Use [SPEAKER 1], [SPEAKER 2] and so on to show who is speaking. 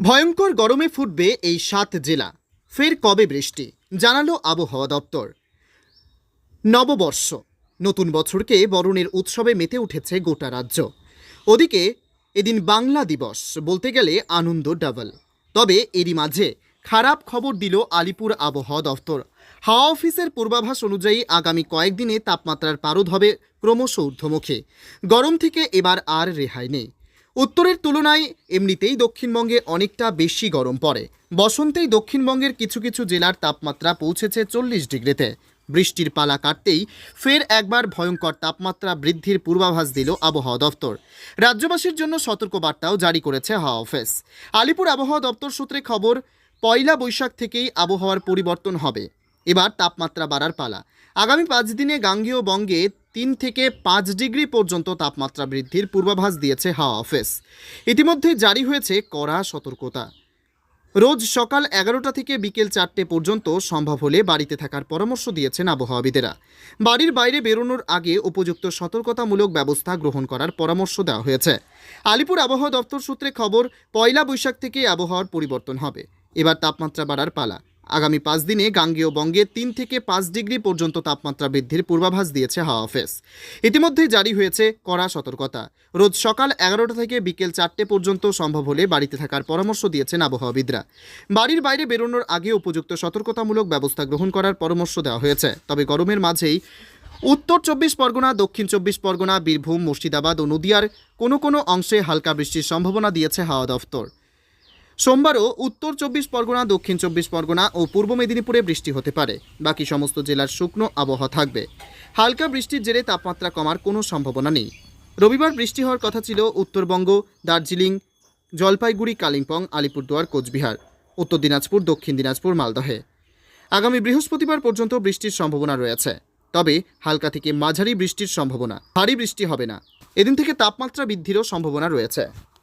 [SPEAKER 1] ভয়ঙ্কর গরমে ফুটবে এই সাত জেলা। ফের কবে বৃষ্টি? জানালো আবহাওয়া দপ্তর। নববর্ষ। নতুন বছরকে বরণের উৎসবে মেতে উঠেছে গোটা রাজ্য। ওদিকে এদিন বাংলা দিবস, বলতে গেলে আনন্দ ডাবল। তবে এরই মাঝে খারাপ খবর দিল আলিপুর আবহাওয়া দপ্তর। হাওয়া অফিসের পূর্বাভাস অনুযায়ী আগামী কয়েকদিনে তাপমাত্রার পারদ হবে ক্রমশ ঊর্ধ্বমুখী। গরম থেকে এবার আর রেহাই নেই। উত্তরের তুলনায় এমনিতেই দক্ষিণবঙ্গে অনেকটা বেশি গরম পড়ে। বসন্তেই দক্ষিণবঙ্গের কিছু কিছু জেলার তাপমাত্রা পৌঁছেছে চল্লিশ ডিগ্রিতে। বৃষ্টির পালা কাটতেই ফের একবার ভয়ঙ্কর তাপমাত্রা বৃদ্ধির পূর্বাভাস দিল আবহাওয়া দপ্তর। রাজ্যবাসীর জন্য সতর্কবার্তাও জারি করেছে হাওয়া অফিস। আলিপুর আবহাওয়া দপ্তর সূত্রে খবর, পয়লা বৈশাখ থেকেই আবহাওয়ার পরিবর্তন হবে। এবার তাপমাত্রা বাড়ার পালা। আগামী পাঁচ দিনে গাঙ্গেয় বঙ্গে তিন থেকে পাঁচ ডিগ্রি পর্যন্ত তাপমাত্রা বৃদ্ধির পূর্বাভাস দিয়েছে হাওয়া অফিস। ইতিমধ্যে জারি হয়েছে কড়া সতর্কতা। রোজ সকাল এগারোটা থেকে বিকেল চারটে পর্যন্ত সম্ভব হলে বাড়িতে থাকার পরামর্শ দিয়েছেন আবহাওয়াবিদেরা। বাড়ির বাইরে বেরোনোর আগে উপযুক্ত সতর্কতামূলক ব্যবস্থা গ্রহণ করার পরামর্শ দেওয়া হয়েছে। আলিপুর আবহাওয়া দপ্তর সূত্রে খবর, পয়লা বৈশাখ থেকে আবহাওয়ার পরিবর্তন হবে। এবার তাপমাত্রা বাড়ার পালা। আগামী পাঁচ দিনে গাঙ্গেয় বঙ্গে তিন থেকে পাঁচ ডিগ্রি পর্যন্ত তাপমাত্রা বৃদ্ধির পূর্বাভাস দিয়েছে হাওয়া অফিস। ইতিমধ্যে জারি হয়েছে কড়া সতর্কতা। রোজ সকাল এগারোটা থেকে বিকেল চারটে পর্যন্ত সম্ভব হলে বাড়িতে থাকার পরামর্শ দিয়েছেন আবহাওয়াবিদরা। বাড়ির বাইরে বেরোনোর আগে উপযুক্ত সতর্কতামূলক ব্যবস্থা গ্রহণ করার পরামর্শ দেওয়া হয়েছে। তবে গরমের মাঝেই উত্তর চব্বিশ পরগনা, দক্ষিণ চব্বিশ পরগনা, বীরভূম, মুর্শিদাবাদ ও নদিয়ার কোনো কোনো অংশে হালকা বৃষ্টির সম্ভাবনা দিয়েছে হাওয়া দফতর। সোমবারও উত্তর চব্বিশ পরগনা, দক্ষিণ চব্বিশ পরগনা ও পূর্ব মেদিনীপুরে বৃষ্টি হতে পারে। বাকি সমস্ত জেলার শুকনো আবহাওয়া থাকবে। হালকা বৃষ্টির জেরে তাপমাত্রা কমার কোনো সম্ভাবনা নেই। রবিবার বৃষ্টি হওয়ার কথা ছিল উত্তরবঙ্গ, দার্জিলিং, জলপাইগুড়ি, কালিম্পং, আলিপুরদুয়ার, কোচবিহার, উত্তর দিনাজপুর, দক্ষিণ দিনাজপুর, মালদহে। আগামী বৃহস্পতিবার পর্যন্ত বৃষ্টির সম্ভাবনা রয়েছে। তবে হালকা থেকে মাঝারি বৃষ্টির সম্ভাবনা। ভারী বৃষ্টি হবে না। এদিন থেকে তাপমাত্রা বৃদ্ধিরও সম্ভাবনা রয়েছে।